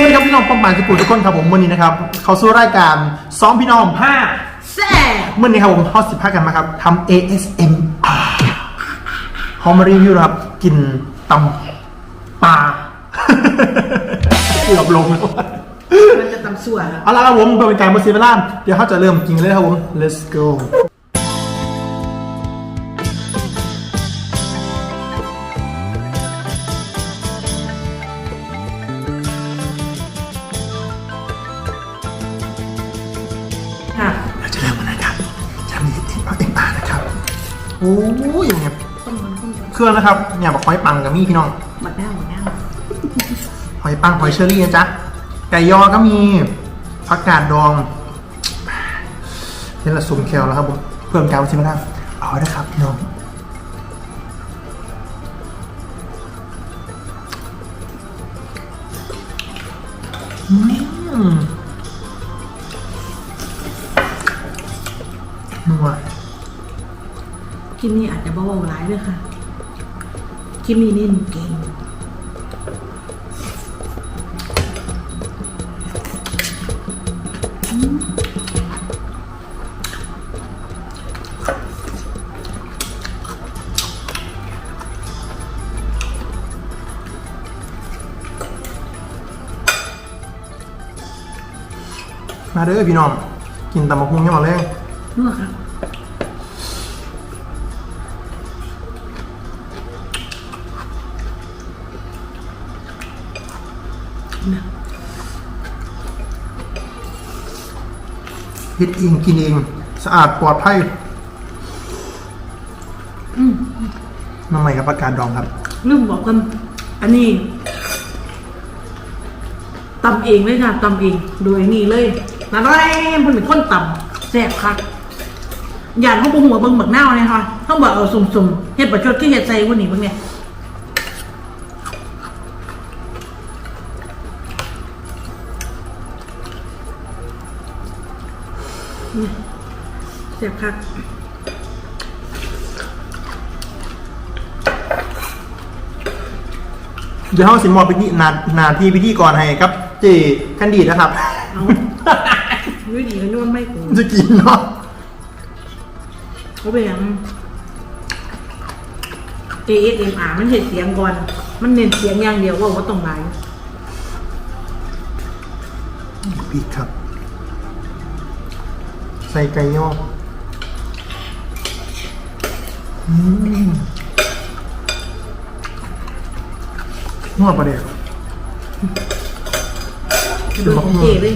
สวัสดีครับพี่น้องป้อมปานสปูทุกคนครับผมวันนี้นะครับเขาสู่รายการซ้อมพี่น้องผ้าแซ่บเมื่อนี้ครับผมทอดสิบห้ากันมาครับทำ ASMR เขามารีวิวนะครับกินตำปลาเกือบลงแล้วมันจะตำส่วนเอาละครับผมเพื่อเป็นการไม่เสียเวลาเดี๋ยวเขาจะเริ่มกินกันเลยครับผม let's go โอ้ยอย่างเงี้ยต้มมันต้มมันเครื่องนะครับเนี่ยบอกหอยปังกับมี่พี่น้องหมักแน่วหมักแน่วหอยปังหอยเชอรี่นะจ๊ะไก่ยอก็มีผักกาดดองเห็นละซุมแคลแล้วครับผมเพิ่มการชิมนะครับเอาไว้นะครับพี่น้องอืม ลิปนี้อาจจะเบาๆร้ายด้วยค่ะ คลิปนี้เล่นเก่งมาเด้อพี่น้อง กินตำมะฮุงยังมาแรงนัวครับ เฮ็ดเองกินเอง สะอาดปลอดภัยอืมน้ำใหม่กับผักกาดดองครับ ลืมบอกกัน อันนี้ตำเองเลยค่ะตำเองโดยนี่เลยนั่นแหละเพิ่นเป็นคนตำแซ่บคักอย่างเขาบุหัวเบิ่งบักหน้าวเนี่ยค่ะเขาบอกเอาสุ่มๆเฮ็ดประชดที่เฮ็ดใจวันนี้เบิ่งเนี่ย เสียบคักเดี๋ยวเฮาสิมอบพิธีนานาทีพิธีก่อนให้ครับเจแคนดีนะครับเอาด้วยดีกันนวลไม่กูจะกินเนาะเขาไปยัง ASMR มันเห็นเสียงก่อน มันเน้นเสียงอย่างเดียวว่าว่าตรงไหนพริกครับ ใส่ไก่ย่ออืมนวดประเดี๋ยวดูของเจเลย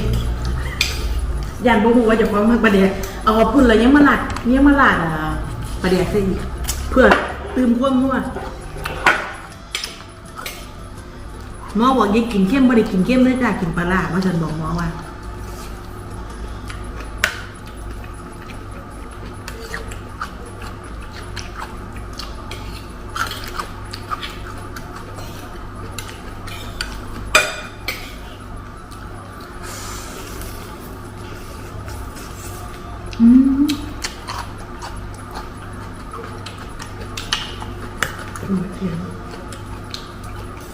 ยันบ่ฮู้ว่าจะฟ้องมากประเดี๋ยวเอาพุ่นแล้วยังมาหลัดยังมาหลัดอะประเดี๋ยวซะอีกเพื่อตื่มความนัวหมอบอกอยังกินเข้มบ่ได้กินเข้มเลยจ้ากินปลาร้าว่าฉันบอกหมอว่า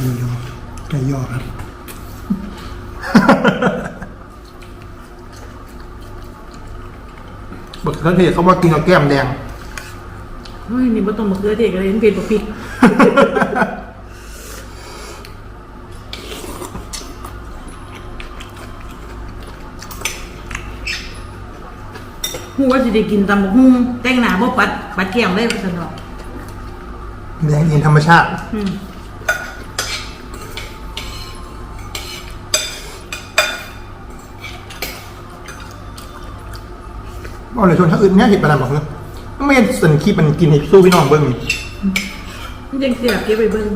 มียอไก่ยอครับ บักเขือเทศเขาว่ากินกับแก้มแดง เฮ้ยนี่บ่ต้องมะเขือเทศอะไรเป็นเผ็ดบ่พริกหูว่าสิได้กินตำบักหุ่งแต่งหน้าบ่ปัดปัดแก้มเลยว่าสมนอแดงอินธรรมชาติ อื บอกเลยชวนถ้าอื่นเนี่ยเห็ดประดานบอกเลยไม่เห็นสันคีมันกินให้สู้พี่น้องเบิ้งมันจังเสียบเก็บไปเบิ่ง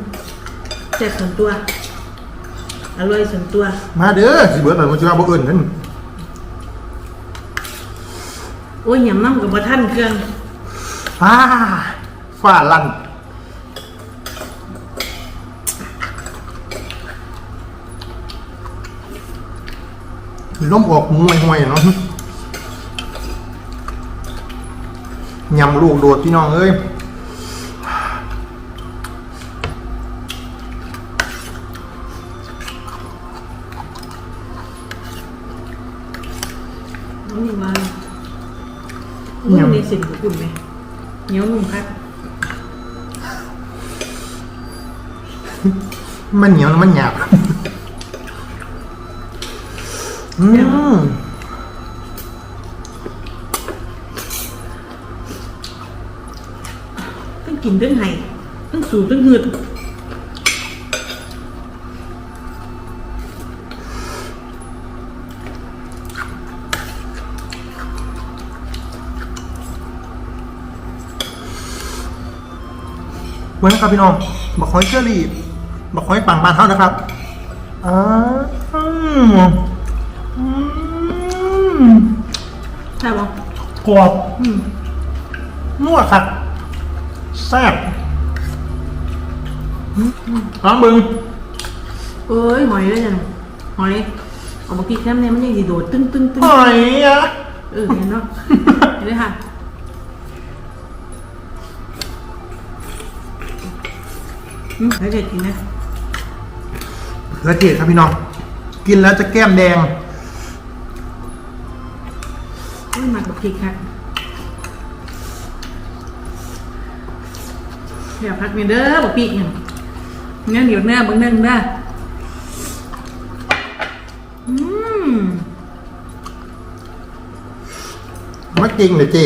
แซ่บส่วนตัว อร่อยส่วนตัว มาเด้อสิเบิร์ดเลยมันจะว่าบ่เอื่นนั่นโอ้ยยำน้ำกับบ่ทันเครื่องฟ้าฟ้าลั่นล้มออกมวยห่วยๆเนาะ ยำลูกโดดพี่น้องเอ้ยน้องนี่มามันมีสิ่งของคุณไหมเหนียวนุ่มครับมันเหนียวแล้วมันหยาบ อืม กินต้องไห้ต้องสูบต้องหืดเว้นครับพี่น้องบักหอยเชอรี่บักหอยปังบานเท่านะครับอ่าอืมอืมใช่ปะกรอบอืมนัวครับ แซ่บอืมล้างมึงเอ้ยหอยเลยจังหอยเอามาพริกแค่นี้มันยังดีโดดตึ้งตึ้งตึ้งหอยอะเออเห็นเนาะเห็นไหมค่ะอืมแล้วเด็ดจริงนะเขือเทศครับพี่น้อง กินแล้วจะแก้มแดงไม่หมักกับพริกค่ะ อย่าพักเมเด้อบอกพริกเนี่ยเนื้อเหนียวเนื้อบางเนื้อเนื้ออืมมาจริงเลยเจ๊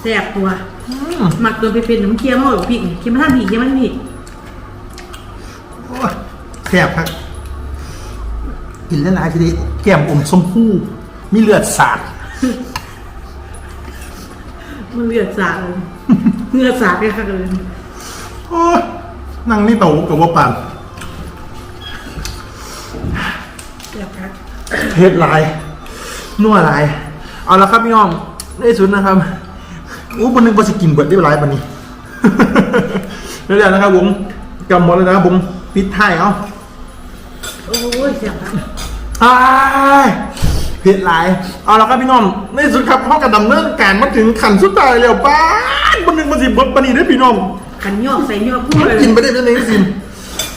แซ่บตัว อืมหมักตัวเป็นๆน้ำเคี่ยวมาบอกพริกนี่เคี่ยวมาท่านผีเคี่ยวมาท่านผีโอ้ยแซ่บครับกินแล้วหลายทีนี้แก้มอมชมพู่มีเลือดสาดมันเลือดสาดเลยเลือดสาดไปค่ะเลยโอ้ย นั่งนี่โตกับว่าปั่นแซ่บครับเฮ็ดหลายนัวหลาย เอาละครับพี่น้องในสุดนะครับอู้วันหนึงพอสิกินเบิดได้หลายปันนี้เรื่อยๆนะครับผมกำหมดเลยนะครับผมปิดท้ายเอาโอ้ยแซ่บครับอ้ายเผ็ดหลาย เอาละครับพี่น้องในสุดครับห้องกระดำเนินการมาถึงขันสุดท้ายแล้วป้าดวันหนึงพอสิเบิดปันนี้ได้อพี่น้อง ขันยอกใส่ยอกพูดมันเลยกินไปได้เป็นไงสิน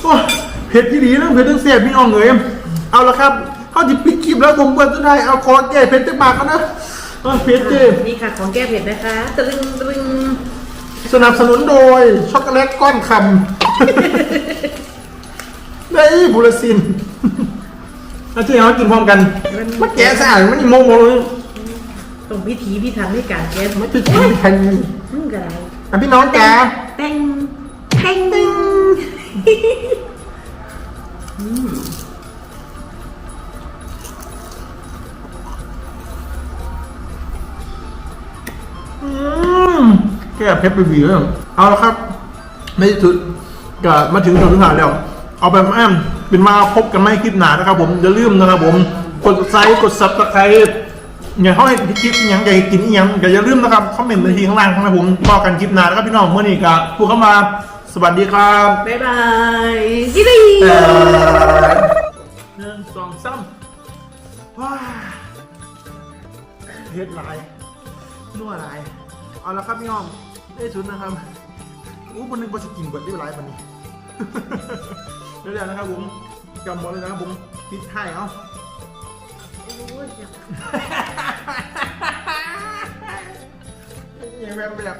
โอ้ยเผ็ดที่ดีนะเผ็ดตั้งเสียบพี่น้องเอ๋ยเอาละครับเขาจะปิดคลิปแล้วผมเปิดสุดท้ายเอาคอแก้เผ็ดจะปากกันนะเอาเผ็ดเจนี่ค่ะของแก้เผ็ดนะคะตรึงตรึงสนับสนุนโดยช็อกโกแลตก้อนคำได้บุรสินแล้วที่เขากินพร้อมกันมันแกะสะอาดมันนี่โมโมเลยตรงพิธีพิธันในการแก้ไม่ไปกินไม่ทันมึงกระไรอะพี่น้องจ๋า เต้งเต้งตึงอืมแก้เผ็ดไปบีเลยเอาละครับ ไม่ถึงก็มาถึงตรงสุดท้ายแล้ว เอาไปแอมเป็นมาพบกันไม่คลิปหนานะครับผมอย่าลืมนะครับผม กดไซค์กดซับสไครต์ อย่างเขาให้คลิปอหยังอยากให้กินอหยังก็อย่าลืมนะครับคอมเมนต์ในทีข้างล่างนะครับผมพอกันคลิปหนานะครับพี่น้องเมื่อนี้ก็พูดเข้ามาสวัสดีครับบ๊ายบายยี่ดีเอ่อหนึ่งสองสามว้าเฮ็ดหลายนัวหลายเอาละครับพี่น้องได้ชุดนะครับอู้คนหนึงพอจะกินเบิดได้หลายปันนี้ เรื่อยๆนะครับผมกำหมดเลยนะครับผมปิดท้ายเอา โอ้ยแซ่บ แบบแบบ